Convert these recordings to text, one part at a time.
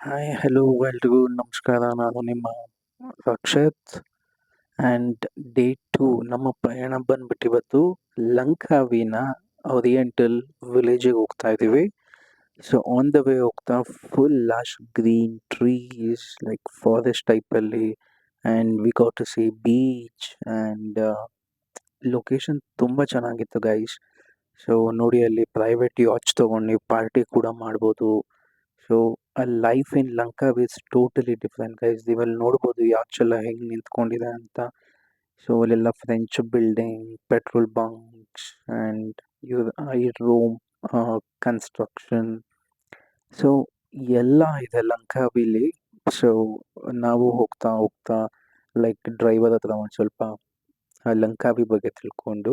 Hi hello ಎಲ್ರಿಗೂ ನಮಸ್ಕಾರ ನಾನು ನಿಮ್ಮ ರಕ್ಷತ್ ಆ್ಯಂಡ್ ಡೇ ಟು ನಮ್ಮ ಪ್ರಯಾಣ ಬಂದ್ಬಿಟ್ಟು ಇವತ್ತು ಲಂಕಾವಿನ ಓರಿಯೆಂಟಲ್ ವಿಲೇಜಿಗೆ ಹೋಗ್ತಾ ಇದ್ದೀವಿ. ಸೊ ಆನ್ ದ ವೇ ಹೋಗ್ತಾ full lush green trees like forest ಟೈಪಲ್ಲಿ and we got to see beach and location ತುಂಬ ಚೆನ್ನಾಗಿತ್ತು ಗೈಸ್ ಸೊ ನೋಡಿ ಅಲ್ಲಿ ಪ್ರೈವೇಟ್ ಯಾಚ್ ತೊಗೊಂಡು ಪಾರ್ಟಿ ಕೂಡ ಮಾಡ್ಬೋದು. ಸೊ ಆ life in Lanka is totally different guys ನೀವಲ್ಲಿ ನೋಡ್ಬೋದು ಯಾಚ್ ಎಲ್ಲ ಹೆಂಗೆ ನಿಂತ್ಕೊಂಡಿದೆ ಅಂತ. ಸೊ ಅಲ್ಲೆಲ್ಲ French building petrol bunks and ಇವ್ರ ಐ ರೂಮ್ ಕನ್ಸ್ಟ್ರಕ್ಷನ್ ಸೊ ಎಲ್ಲ ಇದೆ ಲಂಕಾವಿಲಿ ಸೊ ನಾವು ಹೋಗ್ತಾ ಹೋಗ್ತಾ ಲೈಕ್ ಡ್ರೈವರ್ ಹತ್ರ ಒಂದು ಸ್ವಲ್ಪ ಲಂಕಾ ಲಂಕಾವಿ ಬಗ್ಗೆ ತಿಳ್ಕೊಂಡು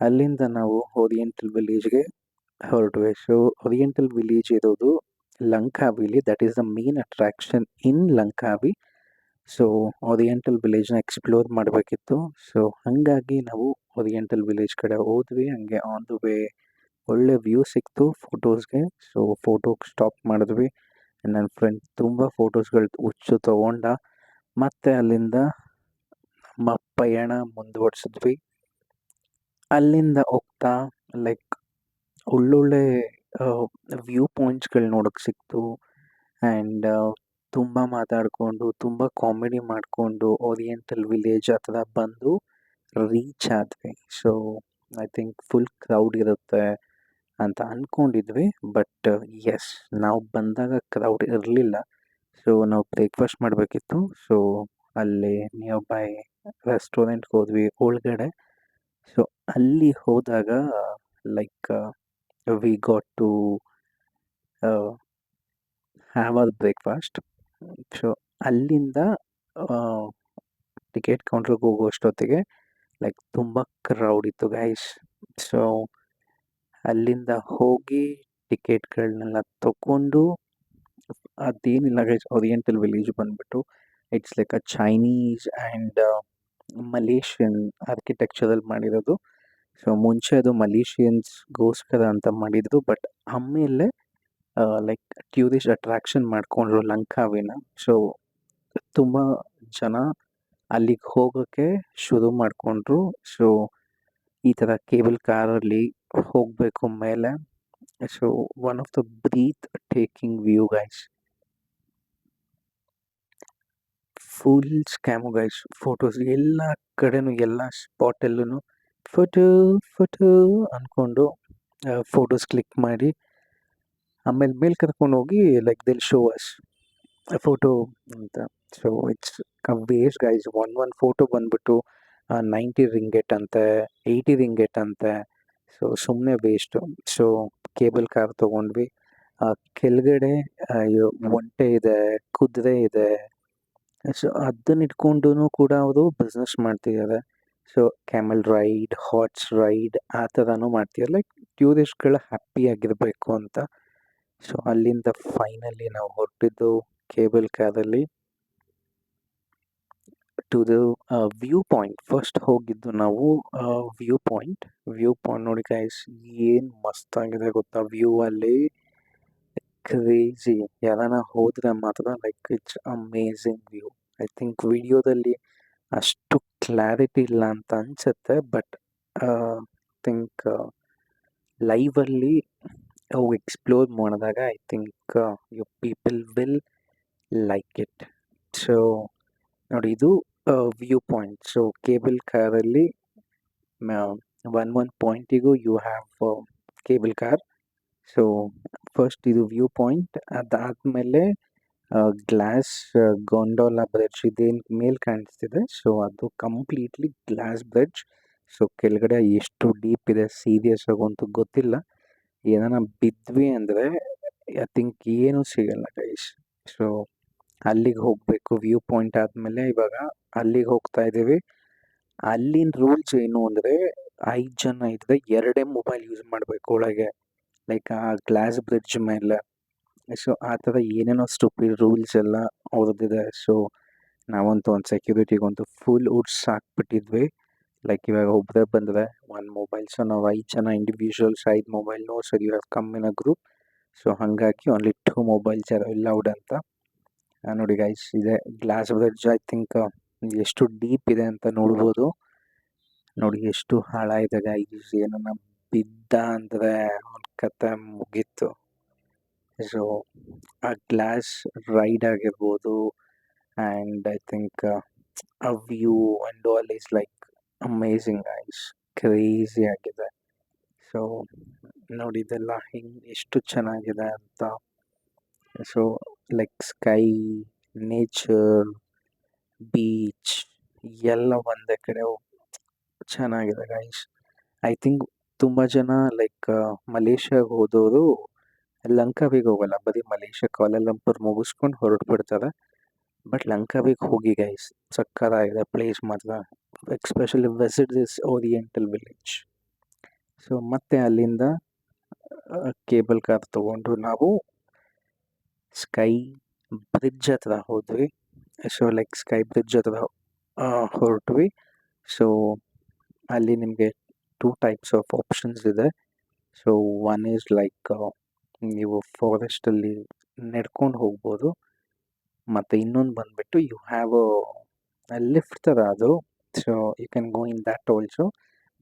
ಅಲ್ಲಿಂದ ನಾವು ಓರಿಯೆಂಟಲ್ ವಿಲೇಜ್ಗೆ ಹೊರಟ್ವಿ. ಸೊ ಓರಿಯೆಂಟಲ್ ವಿಲೇಜ್ ಇರೋದು that is the main attraction in Langkawi so oriental ವಿಲೇಜ್ನ explore ಮಾಡಬೇಕಿತ್ತು. ಸೊ ಹಾಗಾಗಿ ನಾವು ಓರಿಯೆಂಟಲ್ ವಿಲೇಜ್ ಕಡೆ ಹೋದ್ವಿ. ಹಂಗೆ ಆನ್ ದ ವೇ ಒಳ್ಳೆ ವ್ಯೂ ಸಿಕ್ತು ಫೋಟೋಸ್ಗೆ ಸೊ ಫೋಟೋಗೆ ಸ್ಟಾಪ್ ಮಾಡಿದ್ವಿ. ನನ್ನ ಫ್ರೆಂಡ್ ತುಂಬ ಫೋಟೋಸ್ಗಳು ಹುಚ್ಚು ತೊಗೊಂಡ. ಮತ್ತೆ ಅಲ್ಲಿಂದ ನಮ್ಮ ಪಯಣ ಮುಂದುವರ್ಸಿದ್ವಿ. ಅಲ್ಲಿಂದ ಹೋಗ್ತಾ ಲೈಕ್ ಒಳ್ಳೊಳ್ಳೆ ವ್ಯೂ ಪಾಯಿಂಟ್ಸ್ಗಳು ನೋಡೋಕೆ ಸಿಕ್ತು. ಆ್ಯಂಡ್ ತುಂಬ ಮಾತಾಡಿಕೊಂಡು, ತುಂಬ ಕಾಮಿಡಿ ಮಾಡಿಕೊಂಡು ಓರಿಯೆಂಟಲ್ ವಿಲೇಜ್ ಹತ್ರ ಬಂದು ರೀಚ್ ಆದ್ವಿ. So I think full crowd ಇರುತ್ತೆ ಅಂತ ಅಂದ್ಕೊಂಡಿದ್ವಿ ಬಟ್ ಎಸ್ ನಾವು ಬಂದಾಗ ಕ್ರೌಡ್ ಇರಲಿಲ್ಲ. ಸೊ ನಾವು ಬ್ರೇಕ್ಫಾಸ್ಟ್ ಮಾಡಬೇಕಿತ್ತು. ಸೊ ಅಲ್ಲಿ ನಿಯರ್ ಬೈ ರೆಸ್ಟೋರೆಂಟ್ಗೆ ಹೋದ್ವಿ ಒಳಗಡೆ ಸೊ ಅಲ್ಲಿ ಹೋದಾಗ like we got to have our breakfast so ಅಲ್ಲಿಂದ ಟಿಕೆಟ್ ಕೌಂಟ್ರಿಗೆ ಹೋಗುವಷ್ಟೊತ್ತಿಗೆ ಲೈಕ್ ತುಂಬ ಕ್ರೌಡ್ ಇತ್ತು ಗೈಸ್ ಸೊ ಅಲ್ಲಿಂದ ಹೋಗಿ ಟಿಕೆಟ್ಗಳನ್ನೆಲ್ಲ ತಗೊಂಡು ಅದೇನಿಲ್ಲ ಗೈಸ್ ಓರಿಯೆಂಟಲ್ ವಿಲೇಜ್ ಬಂದ್ಬಿಟ್ಟು it's like a Chinese and Malaysian ಆರ್ಕಿಟೆಕ್ಚರಲ್ಲಿ ಮಾಡಿರೋದು. ಸೊ ಮುಂಚೆ ಅದು ಮಲೇಷಿಯನ್ಸ್ಗೋಸ್ಕರ ಅಂತ ಮಾಡಿದ್ರು ಬಟ್ ಆಮೇಲೆ ಲೈಕ್ ಟ್ಯೂರಿಸ್ಟ್ ಅಟ್ರಾಕ್ಷನ್ ಮಾಡಿಕೊಂಡ್ರು ಲಂಕಾವಿನ. ಸೊ ತುಂಬ ಜನ ಅಲ್ಲಿಗೆ ಹೋಗೋಕ್ಕೆ ಶುರು ಮಾಡಿಕೊಂಡ್ರು. ಸೊ ಈ ಥರ ಕೇಬಲ್ ಕಾರಲ್ಲಿ ಹೋಗಬೇಕು ಮೇಲೆ. So one of the breath taking view guys full scam guys photos ಎಲ್ಲ ಕಡೆನೂ, ಎಲ್ಲ ಸ್ಪಾಟಲ್ಲೂ ಫೋಟೋ ಫೋಟೋ ಅಂದ್ಕೊಂಡು ಫೋಟೋಸ್ ಕ್ಲಿಕ್ ಮಾಡಿ, ಆಮೇಲೆ ಮೇಲೆ ಕರ್ಕೊಂಡು ಹೋಗಿ like they'll show us photo ಅಂತ. So it's waste guys one one photo ಬಂದ್ಬಿಟ್ಟು ನೈಂಟಿ ರಿಂಗೆಟ್ ಅಂತೆ ಏಯ್ಟಿ ರಿಂಗೆಟ್ ಅಂತೆ. ಸೊ ಸುಮ್ಮನೆ ವೇಸ್ಟು ಸೊ ಕೇಬಲ್ ಕಾರ್ ತೊಗೊಂಡ್ವಿ. ಕೆಳಗಡೆ ಒಂಟೆ ಇದೆ, ಕುದುರೆ ಇದೆ. ಸೊ ಅದನ್ನ ಇಟ್ಕೊಂಡು ಕೂಡ ಅವರು ಬಿಸ್ನೆಸ್ ಮಾಡ್ತಿದ್ದಾರೆ. So, camel ride horse ride, ಆ ಥರನೂ ಮಾಡ್ತೀವಿ. ಲೈಕ್ ಟ್ಯೂರಿಸ್ಟ್ಗಳು ಹ್ಯಾಪಿಯಾಗಿರಬೇಕು ಅಂತ. ಸೊ, ಅಲ್ಲಿಂದ ಫೈನಲಿ ನಾವು ಹೊರಟಿದ್ದು ಕೇಬಲ್ ಕಾರಲ್ಲಿ to the view point. First ಹೋಗಿದ್ದು ನಾವು ವ್ಯೂ ಪಾಯಿಂಟ್. ವ್ಯೂ ಪಾಯಿಂಟ್ ನೋಡಿ ಗೈಸ್ ಏನು ಮಸ್ತಾಗಿದೆ ಗೊತ್ತಾ? ವ್ಯೂ ಅಲ್ಲಿ ಕ್ರೇಜಿ ಯಾರನ ಹೋದರೆ ಮಾತ್ರ like it's amazing view I think ವಿಡಿಯೋದಲ್ಲಿ ಅಷ್ಟು ಕ್ಲಾರಿಟಿ ಇಲ್ಲ ಅಂತ ಅನಿಸುತ್ತೆ. ಬಟ್ ಥಿಂಕ್ ಲೈವಲ್ಲಿ ಅವು ಎಕ್ಸ್ಪ್ಲೋರ್ ಮಾಡಿದಾಗ I think you people will like it so ನೋಡಿ ಇದು ವ್ಯೂ ಪಾಯಿಂಟ್ ಸೊ ಕೇಬಲ್ ಕಾರಲ್ಲಿ one one ಪಾಯಿಂಟಿಗೂ you have cable car so first ಇದು ವ್ಯೂ ಪಾಯಿಂಟ್ ಅದಾದಮೇಲೆ ಗ್ಲಾಸ್ ಗೊಂಡೋಲಾ ಬ್ರಿಡ್ಜ್ ಇದೇನು ಮೇಲೆ ಕಾಣಿಸ್ತಿದೆ. ಸೊ ಅದು ಕಂಪ್ಲೀಟ್ಲಿ ಗ್ಲಾಸ್ ಬ್ರಿಡ್ಜ್ ಸೊ ಕೆಳಗಡೆ ಎಷ್ಟು ಡೀಪ್ ಇದೆ ಸೀರಿಯಸ್ ಆಗುವಂತೂ ಗೊತ್ತಿಲ್ಲ. ಏನಾನ ಬಿದ್ವಿ ಅಂದರೆ ಐ ಥಿಂಕ್ ಏನೂ ಸಿಗಲ್ಲ ಗೈಸ್ ಸೊ ಅಲ್ಲಿಗೆ ಹೋಗಬೇಕು ವ್ಯೂ ಪಾಯಿಂಟ್ ಆದಮೇಲೆ ಇವಾಗ ಅಲ್ಲಿಗೆ ಹೋಗ್ತಾ ಇದ್ದೀವಿ. ಅಲ್ಲಿನ ರೂಲ್ಸ್ ಏನು ಅಂದರೆ, ಐದು ಜನ ಇದ್ದರೆ ಎರಡೇ ಮೊಬೈಲ್ ಯೂಸ್ ಮಾಡಬೇಕು ಒಳಗೆ. ಲೈಕ್ ಆ ಗ್ಲಾಸ್ ಬ್ರಿಡ್ಜ್ ಮೇಲೆ. ಸೊ ಆ ಥರ ಏನೇನೋ ಸ್ಟುಪಿಡ್ ರೂಲ್ಸ್ ಎಲ್ಲ ಅವ್ರದ್ದಿದೆ. ಸೊ ನಾವಂತೂ ಒಂದು ಸೆಕ್ಯೂರಿಟಿಗಂತೂ ಫುಲ್ ಉಡ್ಸ್ ಹಾಕ್ಬಿಟ್ಟಿದ್ವಿ. ಲೈಕ್ ಇವಾಗ ಒಬ್ಬರೇ ಬಂದರೆ ಒಂದು ಮೊಬೈಲ್ ಸೊ ನಾವು ಐದು ಜನ ಇಂಡಿವಿಜುವಲ್ಸ್ ಐದು mobile no sir you have come in a group so ಹಾಗಾಗಿ only two mobiles are allowed ಅಂತ. ನೋಡಿ ಗೈಸ್ ಇದೆ ಗ್ಲಾಸ್ ಬ್ರಿಡ್ಜ್ ಐ ಥಿಂಕ್ ಎಷ್ಟು ಡೀಪ್ ಇದೆ ಅಂತ ನೋಡ್ಬೋದು. ನೋಡಿ ಎಷ್ಟು ಹಾಳ ಇದೆ ಗೈಸ್ ಏನನ್ನ ಬಿದ್ದ ಅಂದರೆ ಅವ್ನ ಕತೆ ಮುಗೀತು. ಸೊ ಆ ಗ್ಲಾಸ್ ರೈಡ್ ಆಗಿರ್ಬೋದು and I think a view and all is like amazing is crazy ಆಗಿದೆ. ಸೊ ನೋಡಿ, ಇದೆಲ್ಲ ಹಿಂಗೆ ಎಷ್ಟು ಚೆನ್ನಾಗಿದೆ ಅಂತ. So like sky nature beach ಎಲ್ಲ ಒಂದೇ ಕಡೆ ಚೆನ್ನಾಗಿದೆ ಗೈಸ್ ಐ ಥಿಂಕ್ ತುಂಬ ಜನ ಲೈಕ್ ಮಲೇಷ್ಯಾಗೆ ಹೋದವರು ಲಂಕಾವಿಗೆ ಹೋಗಲ್ಲ. ಬರೀ ಮಲೇಷ್ಯಾ ಕಾಲಲಂಪುರ್ ಮುಗಿಸ್ಕೊಂಡು ಹೊರಟು ಬಟ್ ಲಂಕಾವಿಗೆ ಹೋಗಿ ಗೈಸ್ ಸಕ್ಕತ್ತಾಗಿದೆ ಪ್ಲೇಸ್ ಮಾತ್ರ. Especially visit this oriental village so ಮತ್ತೆ ಅಲ್ಲಿಂದ ಕೇಬಲ್ ಕಾರ್ ತಗೊಂಡು ನಾವು ಸ್ಕೈ ಬ್ರಿಡ್ಜ್ ಹತ್ರ ಹೋದ್ವಿ. ಸೊ ಲೈಕ್ ಸ್ಕೈ ಬ್ರಿಡ್ಜ್ ಹತ್ರ ಹೊರಟ್ವಿ. ಸೊ ಅಲ್ಲಿ ನಿಮಗೆ ಟೂ ಟೈಪ್ಸ್ ಆಫ್ ಆಪ್ಷನ್ಸ್ ಇದೆ. ಸೊ ಒನ್ ಈಸ್ ಲೈಕ್ ನೀವು ಫಾರೆಸ್ಟಲ್ಲಿ ನಡ್ಕೊಂಡು ಹೋಗ್ಬೋದು. ಮತ್ತು ಇನ್ನೊಂದು ಬಂದುಬಿಟ್ಟು ಯು ಹ್ಯಾವ್ ಅ ಲಿಫ್ಟ್ ಥರ ಅದು. So you can go in that also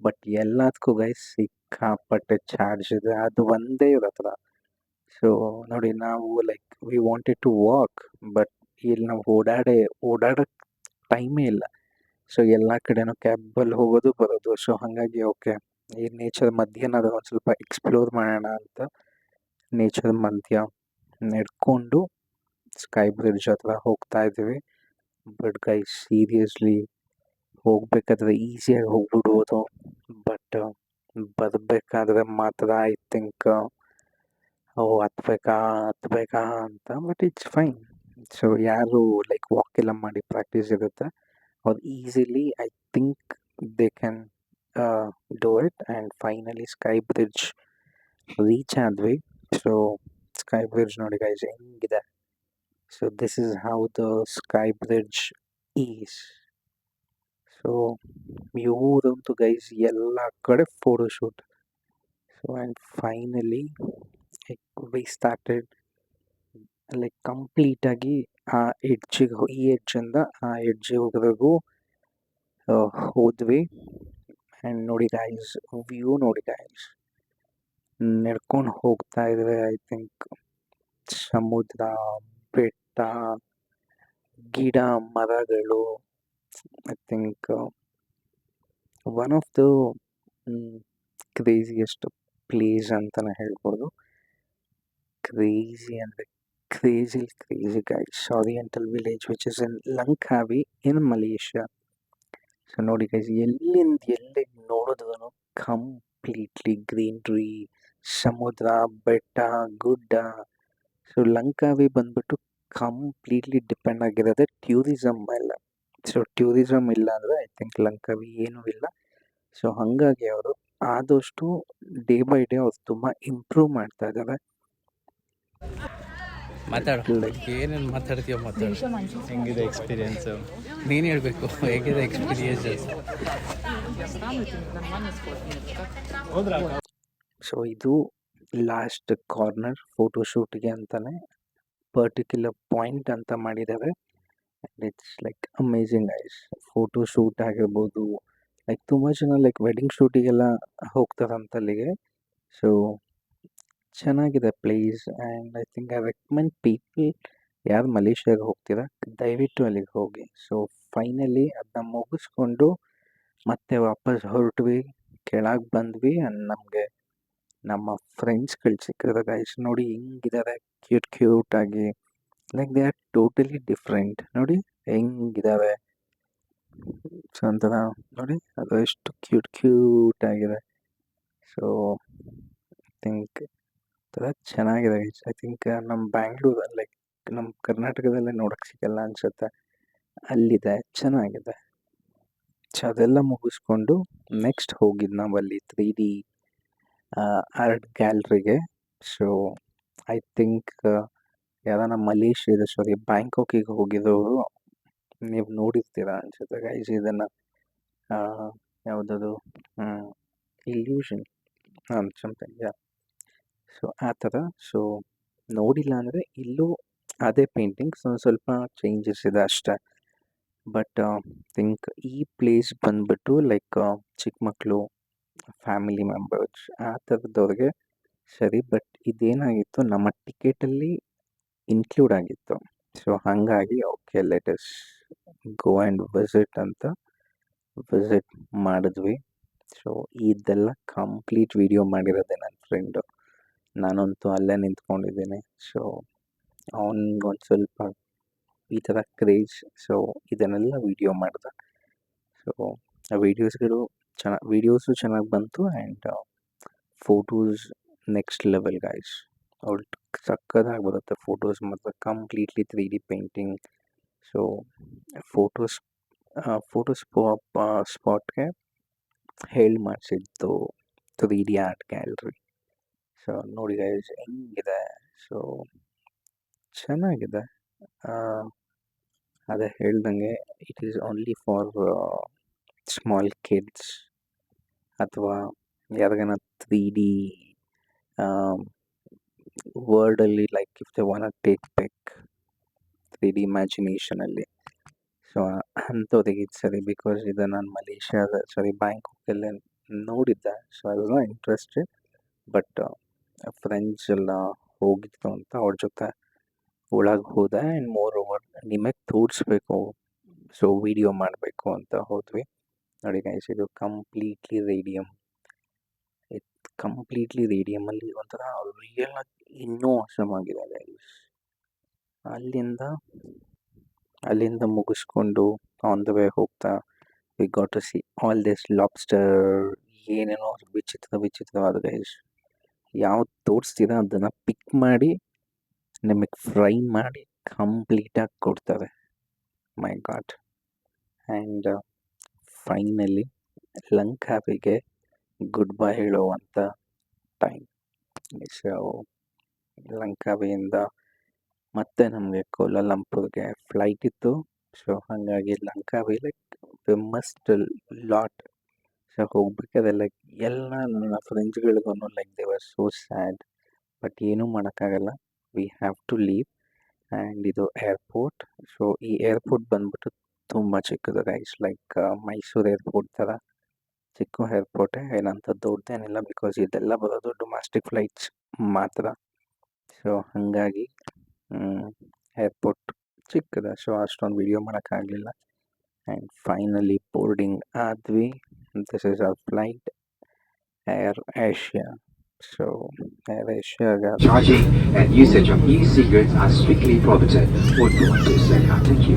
but ಎಲ್ಲದಕ್ಕೂ ಗೈಸ್ ಸಿಕ್ಕಾಪಟ್ಟೆ ಚಾರ್ಜ್ ಇದೆ. ಅದು ಒಂದೇ ಇರೋ ಹತ್ರ ಸೊ ನೋಡಿ ನಾವು like we wanted to walk but ಇಲ್ಲಿ ನಾವು ಓಡಾಡೇ ಓಡಾಡೋಕ್ಕೆ ಟೈಮೇ ಇಲ್ಲ. ಸೊ ಎಲ್ಲ ಕಡೆನೂ ಕ್ಯಾಬಲ್ಲಿ ಹೋಗೋದು ಬರೋದು. ಸೊ ಹಾಗಾಗಿ ಓಕೆ ಈ ನೇಚರ್ ಮಧ್ಯನಾದ್ರು ಒಂದು ಸ್ವಲ್ಪ ಎಕ್ಸ್ಪ್ಲೋರ್ ಮಾಡೋಣ ಅಂತ. ನೇಚರ್ ಮಧ್ಯ ನಡ್ಕೊಂಡು ಸ್ಕೈ ಬ್ರಿಡ್ಜ್ ಹತ್ರ ಹೋಗ್ತಾ ಇದ್ದೀವಿ. ಬಟ್ ಗೈ ಸೀರಿಯಸ್ಲಿ ಹೋಗ್ಬೇಕಾದ್ರೆ ಈಸಿಯಾಗಿ ಹೋಗ್ಬಿಡ್ಬೋದು. ಬಟ್ ಬರಬೇಕಾದ್ರೆ ಮಾತ್ರ ಐ ಥಿಂಕ್ ಓ, ಹತ್ಬೇಕಾ ಹತ್ಬೇಕಾ ಅಂತ ಬಟ್ ಇಟ್ಸ್ ಫೈನ್ ಸೊ ಯಾರು ಲೈಕ್ ವಾಕ್ ಎಲ್ಲ ಮಾಡಿ ಪ್ರಾಕ್ಟೀಸ್ ಇರುತ್ತೆ. ಅವ್ರು easily I think they can do it and finally sky bridge reach ಆದ್ವಿ. ಸೊ ಸ್ಕೈ ಬ್ರಿಡ್ಜ್ ನೋಡಿ ಗೈಸ್ ಹೆಂಗಿದೆ? So this is how the sky bridge is so ಇವರಂತೂ guys ಎಲ್ಲ ಕಡೆ photoshoot so and finally we started like ಕಂಪ್ಲೀಟಾಗಿ ಆ ಎಡ್ಜಿಗೆ ಈ ಎಡ್ಜಿಂದ ಆ ಎಡ್ಜಿವರೆಗೂ ಹೋದ್ವಿ. ಆ್ಯಂಡ್ ನೋಡಿ ಗೈಸ್ ವ್ಯೂ ನೋಡಿ ಗೈಸ್ ನಡ್ಕೊಂಡು ಹೋಗ್ತಾ ಇದ್ರೆ ಐ ಥಿಂಕ್ ಸಮುದ್ರ, ಬೆಟ್ಟ, ಗಿಡ, ಮರಗಳು I think one of the craziest place ಅಂತಲೇ ಹೇಳ್ಬೋದು. ಕ್ರೇಜಿ ಅಂದರೆ crazy crazy guys oriental village which is in Langkawi in Malaysia so ನೋಡಿ ಗೈಸ್ ಎಲ್ಲಿಂದ ಎಲ್ಲಿ ನೋಡಿದ್ರು ಕಂಪ್ಲೀಟ್ಲಿ ಗ್ರೀನ್ರಿ ಸಮುದ್ರ ಬೆಟ್ಟ ಗುಡ್ಡ ಸೊ ಲಂಕಾವಿ ಬಂದ್ಬಿಟ್ಟು ಕಂಪ್ಲೀಟ್ಲಿ ಡಿಪೆಂಡ್ ಆಗಿರೋದೇ ಟ್ಯೂರಿಸಮ್ ಮೇಲೆ ಸೊ ಟ್ಯೂರಿಸಮ್ ಇಲ್ಲ ಅಂದರೆ ಐ ಥಿಂಕ್ ಲಂಕಾವಿ ಏನೂ ಇಲ್ಲ ಸೊ ಹಾಗಾಗಿ ಅವರು ಆದಷ್ಟು ಡೇ ಬೈ ಡೇ ಅವ್ರು ತುಂಬ ಇಂಪ್ರೂವ್ ಮಾಡ್ತಾ ಇದ್ದಾರೆ ಮಾತಾಡು ಏನೇನು ಮಾತಾಡ್ತೀಯ ಮಾತಾಡು ಹೆಂಗಿದೆ ಎಕ್ಸ್ಪೀರಿಯನ್ಸು ನೀನು ಹೇಳಬೇಕು ಹೇಗಿದೆ ಎಕ್ಸ್ಪೀರಿಯನ್ಸಸ್ ಸೊ ಇದು ಲಾಸ್ಟ್ ಕಾರ್ನರ್ ಫೋಟೋಶೂಟ್ಗೆ ಅಂತಲೇ ಪರ್ಟಿಕ್ಯುಲರ್ ಪಾಯಿಂಟ್ ಅಂತ ಮಾಡಿದ್ದಾರೆ it's like amazing is photo shoot ಆಗಿರ್ಬೋದು ಲೈಕ್ ತುಂಬ ಜನ ಲೈಕ್ ವೆಡ್ಡಿಂಗ್ ಶೂಟಿಗೆಲ್ಲ ಹೋಗ್ತಾರಂತ ಅಲ್ಲಿಗೆ ಸೊ ಚೆನ್ನಾಗಿದೆ place and I think I recommend people ಯಾರು ಮಲೇಷ್ಯಾಗೆ ಹೋಗ್ತೀರಾ, ದಯವಿಟ್ಟು ಅಲ್ಲಿಗೆ ಹೋಗಿ. ಸೊ ಫೈನಲಿ ಅದನ್ನ ಮುಗಿಸ್ಕೊಂಡು ಮತ್ತೆ ವಾಪಸ್ ಹೊರಟ್ವಿ, ಕೆಳಗೆ ಬಂದ್ವಿ ಆ್ಯಂಡ್ ನಮಗೆ ನಮ್ಮ ಫ್ರೆಂಡ್ಸ್ಗಳು ಸಿಕ್ಕಿದ್ರೆ ಗೈಸ್ ನೋಡಿ ಹೆಂಗಿದ್ದಾರೆ ಕ್ಯೂಟ್ ಕ್ಯೂಟ್ ಆಗಿ. Like they are totally different ನೋಡಿ ಹೆಂಗಿದ್ದಾವೆ ಸೊ ಒಂಥರ ನೋಡಿ ಅದು ಎಷ್ಟು ಕ್ಯೂಟ್ ಕ್ಯೂಟ್ ಆಗಿದೆ. ಸೊ ಐ ಥಿಂಕ್ ಒಂಥರ ಚೆನ್ನಾಗಿದೆ ಐ ಥಿಂಕ್ ನಮ್ಮ ಬ್ಯಾಂಗ್ಳೂರ್ ಲೈಕ್ ನಮ್ಮ ಕರ್ನಾಟಕದಲ್ಲೇ ನೋಡೋಕ್ಕೆ ಸಿಗಲ್ಲ ಅನಿಸುತ್ತೆ. ಅಲ್ಲಿದೆ, ಚೆನ್ನಾಗಿದೆ. ಸೊ ಅದೆಲ್ಲ ಮುಗಿಸ್ಕೊಂಡು ನೆಕ್ಸ್ಟ್ ಹೋಗಿದ್ದು ನಾವು ಅಲ್ಲಿ ತ್ರೀ ಡಿ ಆರ್ಟ್ ಗ್ಯಾಲ್ರಿಗೆ ಸೊ ಐ ಥಿಂಕ್ ಯಾರನ್ನ ಮಲೇಷ್ಯಾದ ಸಾರಿ ಬ್ಯಾಂಕಾಕಿಗೆ ಹೋಗಿರೋರು ನೀವು ನೋಡಿರ್ತೀರ ಅನ್ಸುತ್ತೆ ಗೈಸ್ ಇದನ್ನು ಯಾವುದದು ಇಲ್ಯೂಷನ್ ಹಾಂ ಸಮಥಿಂಗ್ ಯಾ ಸೊ ಆ ಥರ. ಸೊ ನೋಡಿಲ್ಲ ಅಂದರೆ ಇಲ್ಲೂ ಅದೇ ಪೇಂಟಿಂಗ್ಸ್ ಒಂದು ಸ್ವಲ್ಪ ಚೇಂಜಸ್ ಇದೆ ಅಷ್ಟೇ. ಬಟ್ ಥಿಂಕ್ ಈ ಪ್ಲೇಸ್ ಬಂದ್ಬಿಟ್ಟು ಲೈಕ್ ಚಿಕ್ಕ ಮಕ್ಕಳು ಫ್ಯಾಮಿಲಿ ಮೆಂಬರ್ಸ್ ಆ ಥರದವ್ರಿಗೆ ಸರಿ ಬಟ್ ಇದೇನಾಗಿತ್ತು? ನಮ್ಮ ಟಿಕೆಟಲ್ಲಿ ಇನ್ಕ್ಲೂಡ್ ಆಗಿತ್ತು. ಸೊ ಹಾಗಾಗಿ okay let's go and visit ಅಂತ ವಿಸಿಟ್ ಮಾಡಿದ್ವಿ. ಸೊ ಇದೆಲ್ಲ ಕಂಪ್ಲೀಟ್ ವಿಡಿಯೋ ಮಾಡಿರೋದೆ ನನ್ನ ಫ್ರೆಂಡು ನಾನಂತೂ ಅಲ್ಲೇ ನಿಂತ್ಕೊಂಡಿದ್ದೀನಿ. ಸೊ ಅವನಿಗೊಂದು ಸ್ವಲ್ಪ ಈ ಥರ ಕ್ರೇಜ್ ಸೊ ಇದನ್ನೆಲ್ಲ ವಿಡಿಯೋ ಮಾಡಿದೆ. ಸೊ ಆ ವೀಡಿಯೋಸ್ಗಳು ಚೆನ್ನಾಗಿ ವೀಡಿಯೋಸು ಚೆನ್ನಾಗಿ ಬಂತು and photos next level guys ಅವ್ಳು ಸಕ್ಕತ್ತಾಗಿ ಬರುತ್ತೆ ಫೋಟೋಸ್ ಮತ್ತು completely three D painting so photos photo spot ಸ್ಪಾಟ್ಗೆ ಹೇಳಿ ಮಾಡಿಸಿದ್ದು three D art gallery so ನೋಡಿ ಗೈಸ್ ಹೆಂಗಿದೆ? ಸೊ ಚೆನ್ನಾಗಿದೆ. ಅದೇ ಹೇಳ್ದಂಗೆ it is only for small kids ಅಥವಾ ಯಾರಿಗಾನ three D ವರ್ಡಲ್ಲಿ like if they want take back three D ಇಮ್ಯಾಜಿನೇಷನಲ್ಲಿ so ಅಂಥವ್ರಿಗೆ ಇದು ಸರಿ ಬಿಕಾಸ್ ಇದು ನಾನು ಮಲೇಷ್ಯಾದ ಸಾರಿ ಬ್ಯಾಂಕಾಕಲ್ಲಿ ನೋಡಿದ್ದೆ. So I was not interested but friends ಎಲ್ಲ ಹೋಗಿತ್ತು ಅಂತ ಅವ್ರ ಜೊತೆ ಒಳಗೆ ಹೋದೆ. ಆ್ಯಂಡ್ ಮೋರ್ ಓವರ್ ನಿಮಗೆ ತೋರಿಸ್ಬೇಕು ಸೊ ವಿಡಿಯೋ ಮಾಡಬೇಕು ಅಂತ ಹೋದ್ವಿ. ನೋಡಿ ಗೈಸ್ ಇದು ಕಂಪ್ಲೀಟ್ಲಿ ರೇಡಿಯಮ್ ಇದು ಕಂಪ್ಲೀಟ್ಲಿ ರೇಡಿಯಮಲ್ಲಿ ಒಂಥರ ರಿಯಲ್ ಇನ್ನೂ ಆಗಿದೆ ಗೈಸ್ ಅಲ್ಲಿಂದ ಅಲ್ಲಿಂದ ಮುಗಿಸ್ಕೊಂಡು ಆನ್ ದ ವೇ ಹೋಗ್ತಾ we got to see all this lobster ಏನೇನೋ ವಿಚಿತ್ರ ವಿಚಿತ್ರವಾದ ಗೈಸ್ ಯಾವ್ದು ತೋರಿಸ್ತೀರ ಅದನ್ನು ಪಿಕ್ ಮಾಡಿ, ನಿಮಗೆ ಫ್ರೈ ಮಾಡಿ ಕಂಪ್ಲೀಟಾಗಿ ಕೊಡ್ತಾರೆ. ಮೈ ಗಾಡ್ ಆ್ಯಂಡ್ ಫೈನಲಿ ಲಂಕಾವಿಗೆ ಗುಡ್ ಬೈ ಹೇಳುವಂಥ ಟೈಮ್ ಸೊ ಲಂಕಾವಿಯಿಂದ ಮತ್ತೆ ನಮಗೆ ಕೋಲಾಲಂಪುರ್ಗೆ ಫ್ಲೈಟ್ ಇತ್ತು. ಸೊ ಹಾಗಾಗಿ Langkawi like must lot so ಹೋಗ್ಬೇಕಾದ್ರೆ ಲೈಕ್ ಎಲ್ಲ ನನ್ನ ಫ್ರೆಂಡ್ಸ್ಗಳಿಗೂ like they were so sad but ಏನೂ ಮಾಡೋಕ್ಕಾಗಲ್ಲ. We have to leave and ಇದು ಏರ್ಪೋರ್ಟ್ ಸೊ ಈ ಏರ್ಪೋರ್ಟ್ ಬಂದ್ಬಿಟ್ಟು ತುಂಬ ಚಿಕ್ಕದು ಗೈಸ್ ಲೈಕ್ ಮೈಸೂರು ಏರ್ಪೋರ್ಟ್ ಥರ ಚಿಕ್ಕ ಏರ್ಪೋರ್ಟೇ ಏನಂತ ದೊಡ್ಡದೇನಿಲ್ಲ ಬಿಕಾಸ್ ಇದೆಲ್ಲ ಬರೋದು ಡೊಮ್ಯಾಸ್ಟಿಕ್ ಫ್ಲೈಟ್ಸ್ ಮಾತ್ರ. ಸೊ ಹಾಗಾಗಿ ಏರ್ಪೋರ್ಟ್ ಚಿಕ್ಕದ. ಸೊ ಅಷ್ಟೊಂದು ವಿಡಿಯೋ ಮಾಡೋಕ್ಕಾಗಲಿಲ್ಲ ಆ್ಯಂಡ್ ಫೈನಲಿ ಬೋರ್ಡಿಂಗ್ ಆದ್ವಿ. This is our flight Air Asia so Air ಏಷ್ಯಾಗ Charging and usage of e-cigarettes are strictly prohibited. Would want to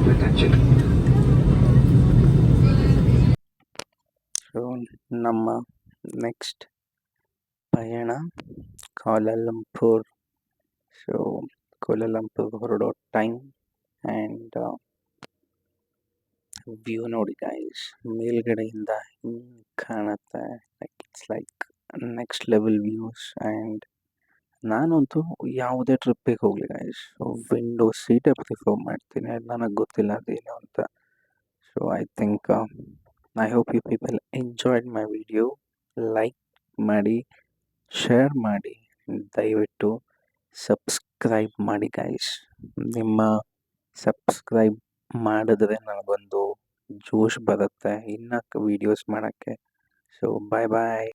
for attention? ನಮ್ಮ next ಪಯಣ Kuala Lumpur so Kuala Lumpur ಹೊರಡೋ time and view ನೋಡಿ guys ಮೇಲ್ಗಡೆಯಿಂದ ಹಿಂಗೆ ಕಾಣುತ್ತೆ. Like it's like next level views and ನಾನಂತೂ ಯಾವುದೇ ಟ್ರಿಪ್ಪಿಗೆ ಹೋಗಲಿ ಗೈಸ್ ವಿಂಡೋ ಸೀಟೇ ಪ್ರಿಫರ್ ಮಾಡ್ತೀನಿ. ಅದು ನನಗೆ ಗೊತ್ತಿಲ್ಲ ಅದೇನು ಅಂತ. So I think I hope you people enjoyed my video like ಮಾಡಿ ಶೇರ್ ಮಾಡಿ. ದಯವಿಟ್ಟು ಸಬ್ಸ್ಕ್ರೈಬ್ ಮಾಡಿ ಗೈಸ್ ನಿಮ್ಮ ಸಬ್ಸ್ಕ್ರೈಬ್ ಮಾಡಿದ್ರೆ ನನಗೊಂದು ಜೋಶ್ ಬರುತ್ತೆ. ಇನ್ನು ವೀಡಿಯೋಸ್ ಮಾಡೋಕ್ಕೆ. ಸೊ ಬಾಯ್ ಬಾಯ್